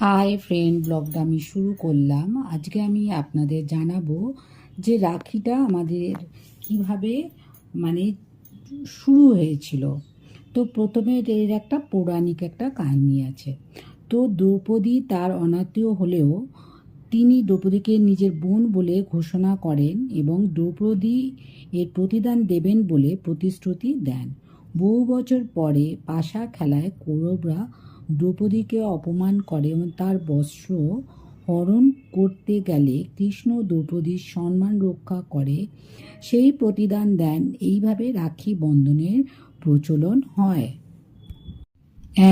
Hi friend ব্লগটা আমি শুরু করলাম। আজকে আমি আপনাদের জানাব যে রাখিটা আমাদের কীভাবে মানে শুরু হয়েছিল। তো প্রথমে এর একটা পৌরাণিক একটা কাহিনী আছে। তো দ্রৌপদী তার অনাত্মীয় হলেও তিনি দ্রৌপদীকে নিজের বোন বলে ঘোষণা করেন এবং দ্রৌপদী এর প্রতিদান দেবেন বলে প্রতিশ্রুতি দেন। বহু বছর পরে পাশা খেলায় কৌরবরা দ্রৌপদীকে অপমান করে এবং তার বস্ত্র হরণ করতে গেলে কৃষ্ণ দ্রৌপদীর সম্মান রক্ষা করে, সেই প্রতিদান দেন। এইভাবে রাখি বন্ধনের প্রচলন হয়।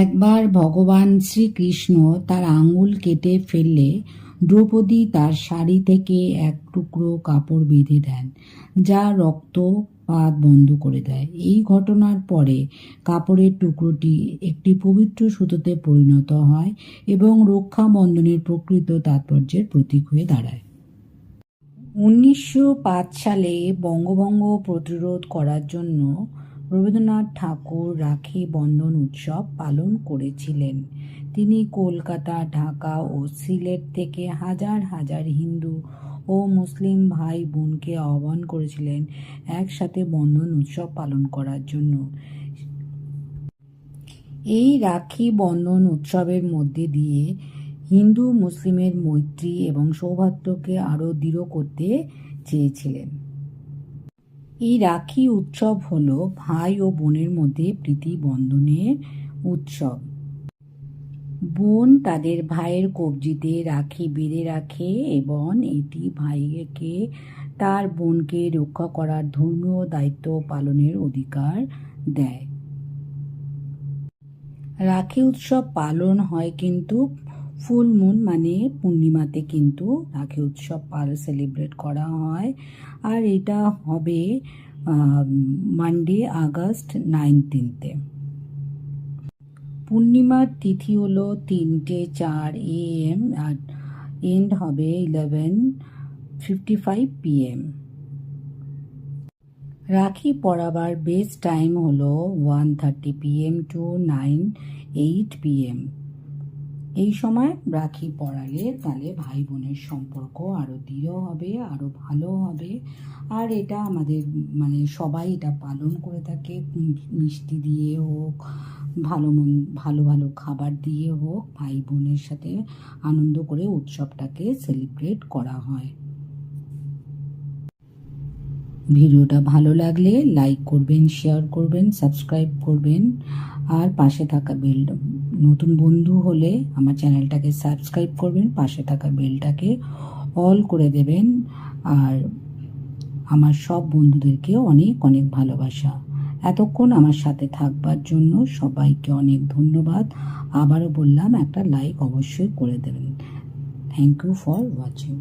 একবার ভগবান শ্রীকৃষ্ণ তার আঙুল কেটে ফেললে দ্রৌপদী তার শাড়ি থেকে এক টুকরো কাপড় বেঁধে দেন, যা রক্তপাত বন্ধ করে দেয়। এই ঘটনার পরে কাপড়ের টুকরোটি একটি পবিত্র সুতোতে পরিণত হয় এবং রক্ষা বন্ধনের প্রকৃত তাৎপর্যের প্রতীক হয়ে দাঁড়ায়। উনিশশো পাঁচ সালে বঙ্গভঙ্গ প্রতিরোধ করার জন্য রবীন্দ্রনাথ ঠাকুর রাখি বন্ধন উৎসব পালন করেছিলেন। তিনি কলকাতা, ঢাকা ও সিলেট থেকে হাজার হাজার হিন্দু ও মুসলিম ভাই বোনকে আহ্বান করেছিলেন একসাথে বন্ধন উৎসব পালন করার জন্য। এই রাখি বন্ধন উৎসবের মধ্যে দিয়ে হিন্দু মুসলিমের মৈত্রী এবং সৌভাগ্যকে আরও দৃঢ় করতে চেয়েছিলেন। এই রাখি উৎসব হলো ভাই ও বোনের মধ্যে প্রীতি বন্ধনের উৎসব। বোন তাদের ভাইয়ের কবজিতে রাখি, বেঁধে রাখে এবং এটি ভাইকে, তার বোনকে রক্ষা করার ধর্মীয় দায়িত্ব পালনের অধিকার দেয়। রাখি উৎসব পালন হয় কিন্তু ফুল মুন মানে পূর্ণিমাতে কিন্তু রাখি উৎসব পাল সেলিব্রেট করা হয়। আর এটা হবে মানডে আগস্ট নাইনটিনতে পূর্ণিমার তিথি হলো তিনটে চার এ এম আর এন্ড হবে eleven fifty five PM Rakhi পড়াবার best time হলো one thirty PM to nine eight PM এই সময় রাখি পড়ালে তাহলে ভাই বোনের সম্পর্ক আরও দৃঢ় হবে আরও ভালো হবে। আর এটা আমাদের মানে সবাই এটা পালন করে থাকে, মিষ্টি দিয়ে হোক ভালো মন, ভালো ভালো খাবার দিয়ে হোক ভাই বোনের সাথে আনন্দ করে উৎসবটাকে সেলিব্রেট করা হয়। ভিডিওটা ভালো লাগলে লাইক করবেন শেয়ার করবেন সাবস্ক্রাইব করবেন আর পাশে থাকা বেল, নতুন বন্ধু হলে আমার চ্যানেলটাকে সাবস্ক্রাইব করবেন, পাশে থাকা বেলটাকে অল করে দেবেন। আর আমার সব বন্ধুদেরকে অনেক অনেক ভালোবাসা। এতক্ষণ আমার সাথে থাকবার জন্য সবাইকে অনেক ধন্যবাদ। আবারও বললাম, একটা লাইক অবশ্যই করে দেবেন। Thank you for watching